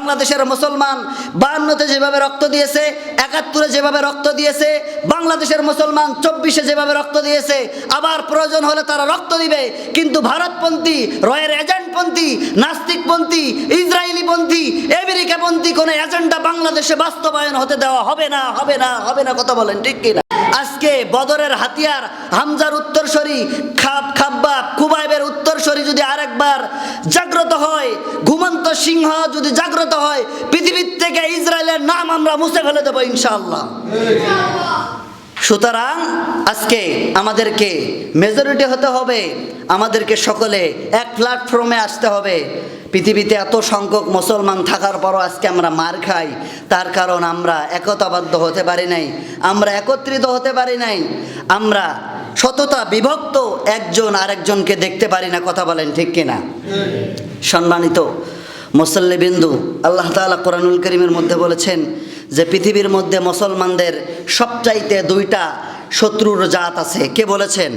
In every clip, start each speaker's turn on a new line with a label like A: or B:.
A: বাংলাদেশের মুসলমান বায়ান্নতে যেভাবে রক্ত দিয়েছে, একাত্তরে যেভাবে রক্ত দিয়েছে, বাংলাদেশের মুসলমান চব্বিশে যেভাবে রক্ত দিয়েছে, আবার প্রয়োজন হলে তারা রক্ত দিবে। কিন্তু ভারতপন্থী, রয়ের এজেন্টপন্থী, নাস্তিকপন্থী, ইসরায়েলিপন্থী, আমেরিকাপন্থী কোনো এজেন্ডা বাংলাদেশে বাস্তবায়ন হতে দেওয়া হবে না হবে না হবে না, কথা বলেন ঠিক কিনা? আজকে বদরের হাতিয়ার হামজার উত্তরসরি, খাব খাব্বাব কুবাইবের উত্তরসরি যদি আরেকবার জাগ্রত হয় সিংহ যদি জাগ্রত হয়, পৃথিবীর থেকে ইসরায়েলের নাম আমরা মুছে ফেলে দেবো ইনশাআল্লাহ। সুতরাং আজকে আমাদেরকে মেজরিটি হতে হবে, আমাদেরকে সকলে এক প্ল্যাটফর্মে আসতে হবে। পৃথিবীতে এত সংখ্যক মুসলমান থাকার পরও আজকে আমরা মার খাই, তার কারণ আমরা একতাবদ্ধ হতে পারি নাই, আমরা একত্রিত হতে পারি নাই, আমরা সততা বিভক্ত, একজন আরেকজনকে দেখতে পারি না, কথা বলেন ঠিক কিনা? সম্মানিত মুসল্লিবিন্দু আল্লাহ তাআলা কোরআনুল করিমের মধ্যে বলেছেন যে পৃথিবীর মধ্যে মুসলমানদের সবচাইতে দুইটা শত্রুর জাত আছে। কে বলেছেন?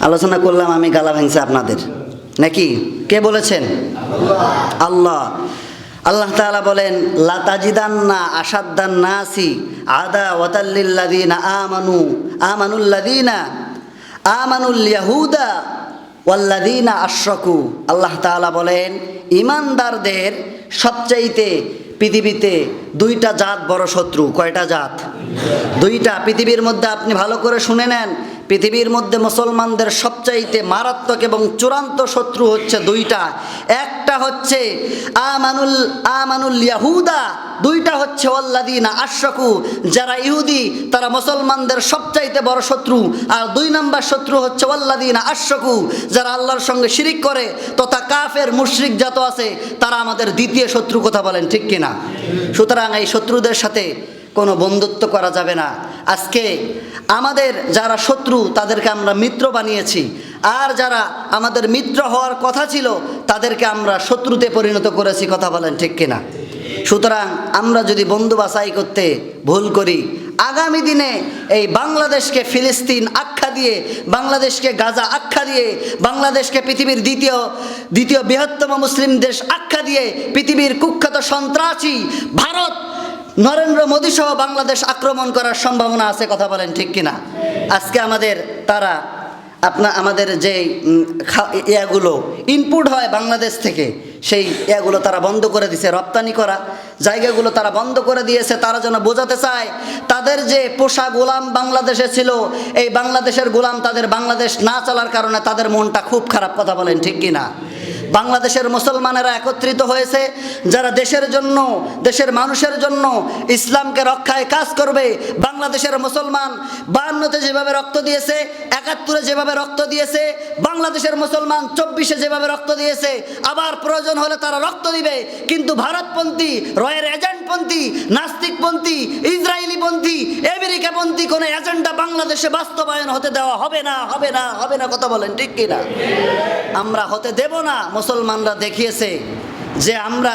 A: আলোচনা করলাম আমি, গালা ভেঙছে আপনাদের। নাকি? কে বলেছেন? আল্লাহ। আল্লাহ তাআলা বলেন লাতাজিদান্না আসাদ্দান নাসি আদা ওয়াতাল্লিল্লাযিনা আমানু। আমানুল্লাযিনা, আমানুল ইয়াহুদা ওয়াল্লাযিনা আশ্রকু, আল্লাহ তালা বলেন ইমানদারদের সবচাইতে পৃথিবীতে দুইটা জাত বড় শত্রু। কয়টা জাত? দুইটা। পৃথিবীর মধ্যে আপনি ভালো করে শুনে নেন, পৃথিবীর মধ্যে মুসলমানদের সবচাইতে মারাত্মক এবং চূড়ান্ত শত্রু হচ্ছে দুইটা। একটা হচ্ছে আমানুল আমানুল ইয়াহুদা, দুইটা হচ্ছে ওল্লাদিনা আশরাকু, যারা ইহুদি, তারা মুসলমানদের সবচাইতে বড় শত্রু। আর দুই নাম্বার শত্রু হচ্ছে ওল্লাদিনা আশরাকু, যারা আল্লাহর সঙ্গে শিরিক করে, তথা কাফের, মুশরিক যত আছে, তারা আমাদের দ্বিতীয় শত্রু কথা বলেন, ঠিক কিনা? সুতরাং এই শত্রুদের সাথে কোনো বন্ধুত্ব করা যাবে না। আজকে আমাদের যারা শত্রু, তাদেরকে আমরা মিত্র বানিয়েছি। আর যারা আমাদের মিত্র হওয়ার কথা ছিল, তাদেরকে আমরা শত্রুতে পরিণত করেছি, কথা বলেন ঠিক কিনা? সুতরাং আমরা যদি বন্ধু বাছাই করতে ভুল করি, আগামী দিনে এই বাংলাদেশকে ফিলিস্তিন আখ্যা দিয়ে, বাংলাদেশকে গাজা আখ্যা দিয়ে, বাংলাদেশকে পৃথিবীর দ্বিতীয় দ্বিতীয় বৃহত্তম মুসলিম দেশ আখ্যা দিয়ে পৃথিবীর কুখ্যাত সন্ত্রাসী ভারত, নরেন্দ্র মোদী সহ বাংলাদেশ আক্রমণ করার সম্ভাবনা আছে, কথা বলেন ঠিক কিনা? আজকে আমাদের তারা আপনার আমাদের যে ইয়াগুলো ইনপুট হয় বাংলাদেশ থেকে, সেই ইয়াগুলো তারা বন্ধ করে দিয়েছে রপ্তানি করা জায়গাগুলো তারা বন্ধ করে দিয়েছে, তারা যেন বোঝাতে চায়, তাদের যে পোষা গোলাম বাংলাদেশে ছিল, এই বাংলাদেশের গোলাম তাদের বাংলাদেশ না চলার কারণে তাদের মনটা খুব খারাপ কথা বলেন, ঠিক কিনা? বাংলাদেশের মুসলমানেরা একত্রিত হয়েছে, যারা দেশের জন্য, দেশের মানুষের জন্য ইসলামকে রক্ষায় কাজ করবে। বাংলাদেশের মুসলমান বায়ান্নতে যেভাবে রক্ত দিয়েছে, একাত্তরে যেভাবে রক্ত দিয়েছে, বাংলাদেশের মুসলমান চব্বিশে যেভাবে রক্ত দিয়েছে, আবার প্রয়োজন হলে তারা রক্ত দিবে। কিন্তু ভারতপন্থী, রয়ের এজেন্টপন্থী, নাস্তিকপন্থী, ইসরায়েলিপন্থী, আমেরিকাপন্থী কোনো এজেন্ডা বাংলাদেশে বাস্তবায়ন হতে দেওয়া হবে না হবে না হবে না, কথা বলেন ঠিক কিনা? আমরা হতে দেব না মুসলমানরা দেখিয়েছে যে আমরা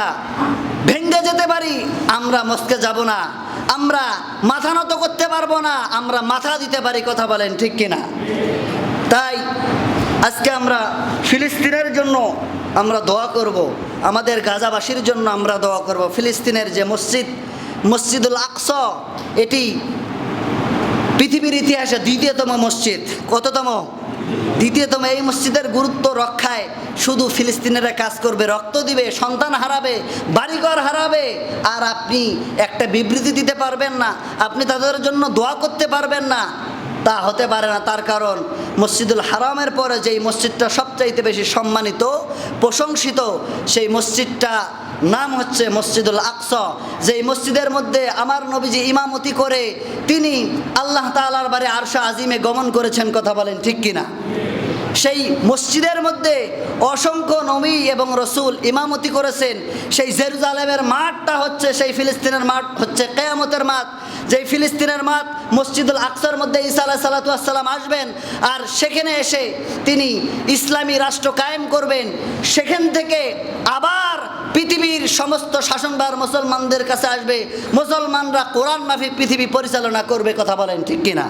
A: ভেঙ্গে যেতে পারি, আমরা মস্কে যাব না, আমরা মাথা নত করতে পারব না, আমরা মাথা দিতে পারি, কথা বলেন ঠিক কিনা? তাই আজকে আমরা ফিলিস্তিনের জন্য আমরা দোয়া করব, আমাদের গাজাবাসীর জন্য আমরা দোয়া করব। ফিলিস্তিনের যে মসজিদ, মসজিদুল আকস, এটি পৃথিবীর ইতিহাসে দ্বিতীয়তম মসজিদ, কততম? দ্বিতীয়তম, এই মসজিদের গুরুত্ব রক্ষায় শুধু ফিলিস্তিনেরা কাজ করবে, রক্ত দিবে, সন্তান হারাবে, বাড়িঘর হারাবে, আর আপনি একটা বিবৃতি দিতে পারবেন না, আপনি তাদের জন্য দোয়া করতে পারবেন না, তা হতে পারে না। তার কারণ, মসজিদুল হারামের পরে যেই মসজিদটা সবচাইতে বেশি সম্মানিত, প্রশংসিত, সেই মসজিদটা নাম হচ্ছে মসজিদুল আকস। যেই মসজিদের মধ্যে আমার নবীজি ইমামতি করে, তিনি আল্লাহ তাআলার বারে আরশা আজিমে গমন করেছেন, কথা বলেন ঠিক কিনা? সেই মসজিদের মধ্যে অসংখ্য নবী এবং রসুল ইমামতি করেছেন। সেই জেরুজালেমের মাঠটা হচ্ছে, সেই ফিলিস্তিনের মাঠ হচ্ছে কেয়ামতের মাঠ। যেই ফিলিস্তিনের মাঠ মসজিদুল আকসার মধ্যে ঈসা আলাহ সালাতাম আসবেন আর সেখানে এসে তিনি ইসলামী রাষ্ট্র কায়েম করবেন। সেখান থেকে আবার পৃথিবীর সমস্ত শাসনবার মুসলমানদের কাছে আসবে। মুসলমানরা কোরআন মাফিক পৃথিবী পরিচালনা করবে, কথা বলেন ঠিক কিনা?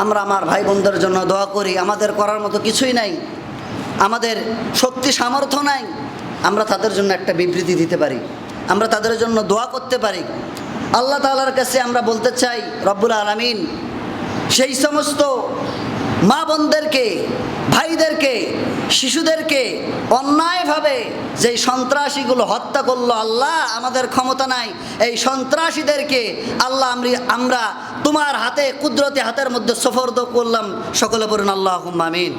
A: আমরা আমার ভাই বোনদের জন্য দোয়া করি, আমাদের করার মতো কিছুই নাই, আমাদের শক্তি সামর্থ্য নাই, আমরা তাদের জন্য একটা বিবৃতি দিতে পারি, আমরা তাদের জন্য দোয়া করতে পারি। আল্লাহ তালার কাছে আমরা বলতে চাই, রব্বুল আলমিন, সেই সমস্ত মা বোনদেরকে ভাইদেরকে, শিশুদেরকে অন্যায়ভাবে যে সন্ত্রাসীগুলো হত্যা করল আল্লাহ, আমাদের ক্ষমতা নাই। এই সন্ত্রাসীদেরকে আল্লাহ আমরা তোমার হাতে, কুদরতি হাতের মধ্যে সফরদ করলাম। সকলে বলুন আল্লাহ আমিন।